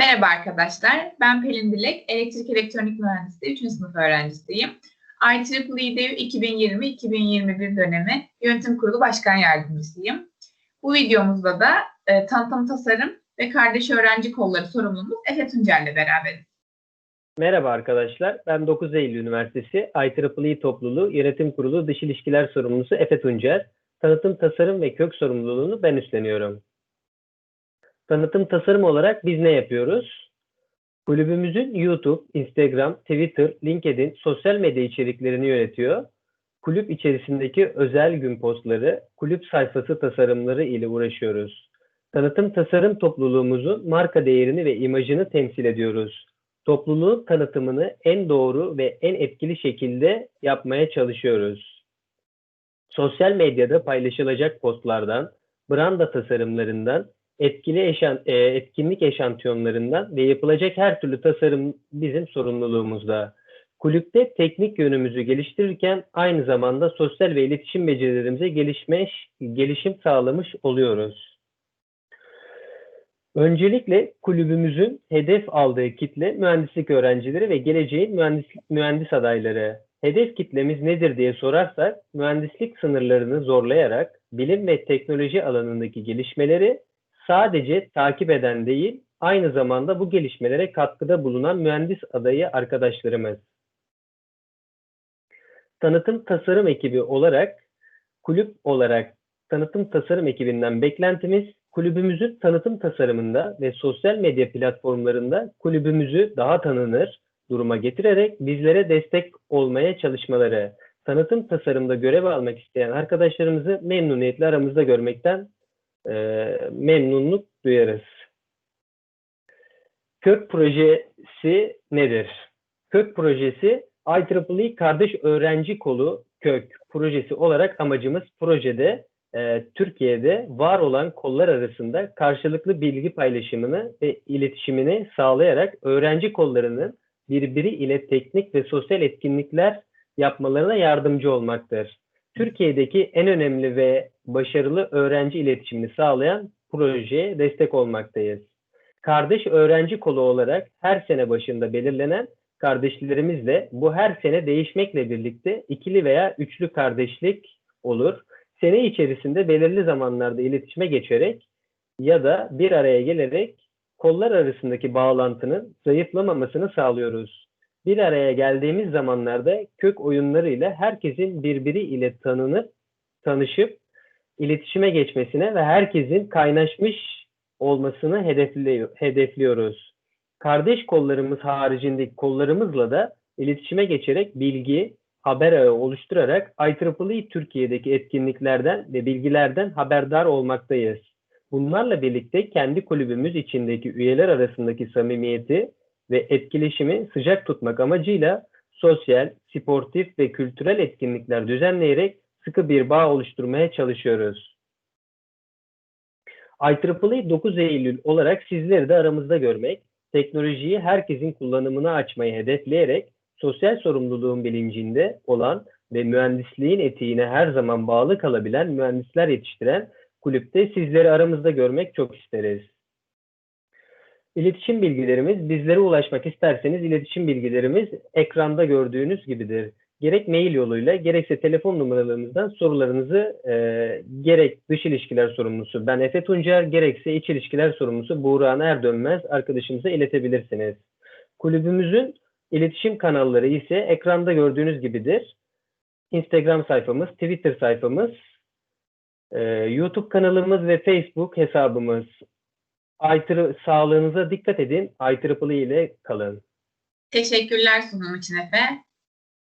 Merhaba arkadaşlar, ben Pelin Dilek, Elektrik Elektronik Mühendisliği 3. sınıf öğrencisiyim. IEEE 2020-2021 dönemi Yönetim Kurulu Başkan Yardımcısıyım. Bu videomuzda da e, tanıtım tasarım ve kardeş öğrenci kolları sorumlumuz Efe Tuncer ile beraberiz. Merhaba arkadaşlar, ben 9 Eylül Üniversitesi IEEE Topluluğu Yönetim Kurulu Dış İlişkiler Sorumlusu Efe Tuncer. Tanıtım tasarım ve kök sorumluluğunu ben üstleniyorum. Tanıtım tasarım olarak biz ne yapıyoruz? Kulübümüzün YouTube, Instagram, Twitter, LinkedIn sosyal medya içeriklerini yönetiyor. Kulüp içerisindeki özel gün postları, kulüp sayfası tasarımları ile uğraşıyoruz. Tanıtım tasarım topluluğumuzun marka değerini ve imajını temsil ediyoruz. Topluluğun tanıtımını en doğru ve en etkili şekilde yapmaya çalışıyoruz. Sosyal medyada paylaşılacak postlardan, branda tasarımlarından, etkili eşan, e, etkinlik eşantiyonlarından ve yapılacak her türlü tasarım bizim sorumluluğumuzda. Kulüpte teknik yönümüzü geliştirirken aynı zamanda sosyal ve iletişim becerilerimize gelişmiş, gelişim sağlamış oluyoruz. Öncelikle kulübümüzün hedef aldığı kitle mühendislik öğrencileri ve geleceğin mühendis, mühendis adayları. Hedef kitlemiz nedir diye sorarsak, mühendislik sınırlarını zorlayarak bilim ve teknoloji alanındaki gelişmeleri sadece takip eden değil, aynı zamanda bu gelişmelere katkıda bulunan mühendis adayı arkadaşlarımız. Tanıtım tasarım ekibi olarak, kulüp olarak tanıtım tasarım ekibinden beklentimiz, kulübümüzün tanıtım tasarımında ve sosyal medya platformlarında kulübümüzü daha tanınır duruma getirerek bizlere destek olmaya çalışmaları, tanıtım tasarımda görev almak isteyen arkadaşlarımızı memnuniyetle aramızda görmekten e, memnunluk duyarız. Kök projesi nedir? Kök projesi IEEE Kardeş Öğrenci Kolu Kök projesi olarak amacımız projede e, Türkiye'de var olan kollar arasında karşılıklı bilgi paylaşımını ve iletişimini sağlayarak öğrenci kollarının birbiri ile teknik ve sosyal etkinlikler yapmalarına yardımcı olmaktır. Türkiye'deki en önemli ve başarılı öğrenci iletişimini sağlayan projeye destek olmaktayız. Kardeş öğrenci kolu olarak her sene başında belirlenen kardeşlerimizle bu her sene değişmekle birlikte ikili veya üçlü kardeşlik olur. Sene içerisinde belirli zamanlarda iletişime geçerek ya da bir araya gelerek kollar arasındaki bağlantının zayıflamamasını sağlıyoruz. Bir araya geldiğimiz zamanlarda kök oyunlarıyla herkesin birbiri ile tanınıp, tanışıp iletişime geçmesine ve herkesin kaynaşmış olmasını hedefliyoruz. Kardeş kollarımız haricindeki kollarımızla da iletişime geçerek bilgi, haber ağı oluşturarak IEEE Türkiye'deki etkinliklerden ve bilgilerden haberdar olmaktayız. Bunlarla birlikte kendi kulübümüz içindeki üyeler arasındaki samimiyeti ve etkileşimi sıcak tutmak amacıyla sosyal, sportif ve kültürel etkinlikler düzenleyerek sıkı bir bağ oluşturmaya çalışıyoruz. IEEE 9 Eylül olarak sizleri de aramızda görmek, teknolojiyi herkesin kullanımına açmayı hedefleyerek sosyal sorumluluğun bilincinde olan ve mühendisliğin etiğine her zaman bağlı kalabilen mühendisler yetiştiren kulüpte sizleri aramızda görmek çok isteriz. İletişim bilgilerimiz, bizlere ulaşmak isterseniz iletişim bilgilerimiz ekranda gördüğünüz gibidir. Gerek mail yoluyla gerekse telefon numaralarımızdan sorularınızı e, gerek dış ilişkiler sorumlusu ben Efe Tuncer, gerekse iç ilişkiler sorumlusu Buğra Erdönmez arkadaşımıza iletebilirsiniz. Kulübümüzün iletişim kanalları ise ekranda gördüğünüz gibidir. Instagram sayfamız, Twitter sayfamız, e, YouTube kanalımız ve Facebook hesabımız IEEE sağlığınıza dikkat edin. IEEE ile kalın. Teşekkürler sunum için Efe.